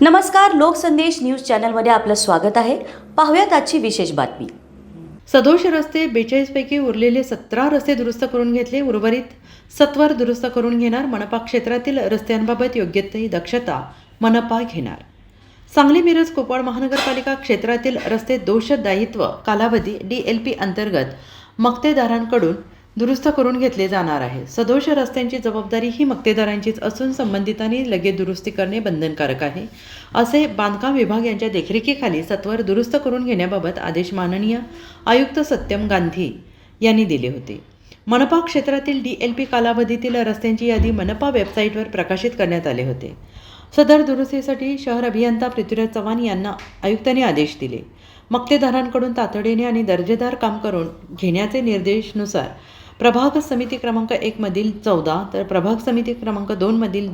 नमस्कार लोकसंदेश न्यूज चॅनलमध्ये आपलं स्वागत आहे. पाहूयात आजची विशेष बातमी. सदोष रस्ते बेचाळीसपैकी उरलेले सतरा रस्ते दुरुस्त करून घेतले उर्वरित सत्वर दुरुस्त करून घेणार मनपा क्षेत्रातील रस्त्यांबाबत योग्य ती दक्षता मनपा घेणार. सांगली मिरज कोपाळ महानगरपालिका क्षेत्रातील रस्ते दोषदायित्व कालावधी डी एल पी अंतर्गत मक्तेदारांकडून दुरुस्त करून घेतले जाणार आहे. सदोष रस्त्यांची जबाबदारी ही मक्तेदारांचीच असून संबंधितांनी लगेच दुरुस्ती करणे बंधनकारक आहे. असे बांधकाम विभाग यांच्या देखरेखीखाली सत्वर दुरुस्त करून घेण्याबाबत आदेश माननीय आयुक्त सत्यम गांधी यांनी दिले होते. मनपा क्षेत्रातील डी एल पी कालावधीतील रस्त्यांची यादी मनपा वेबसाईटवर प्रकाशित करण्यात आले होते. सदर दुरुस्तीसाठी शहर अभियंता पृथ्वीराज चव्हाण यांना आयुक्तांनी आदेश दिले. मक्तेदारांकडून तातडीने आणि दर्जेदार काम करून घेण्याचे निर्देशनुसार प्रभाग समिती क्रमांक एकमधील चौदा तर प्रभाग समिती क्रमांक दोनमधील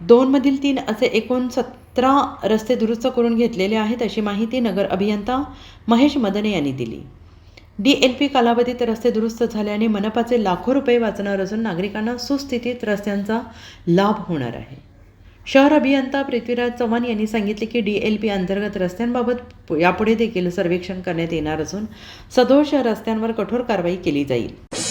दोनमधील तीन असे एकूण सतरा रस्ते दुरुस्त करून घेतलेले आहेत अशी माहिती नगर अभियंता महेश मदने यांनी दिली. डी एल पी कालावधीत रस्ते दुरुस्त झाल्याने मनपाचे लाखो रुपये वाचणार असून नागरिकांना सुस्थितीत रस्त्यांचा लाभ होणार आहे. शहर अभियंता पृथ्वीराज चव्हाण यांनी सांगितले की डी एल पी अंतर्गत रस्त्यांबाबत पु- यापुढे देखील सर्वेक्षण करण्यात येणार असून सदोष रस्त्यांवर कठोर कारवाई केली जाईल.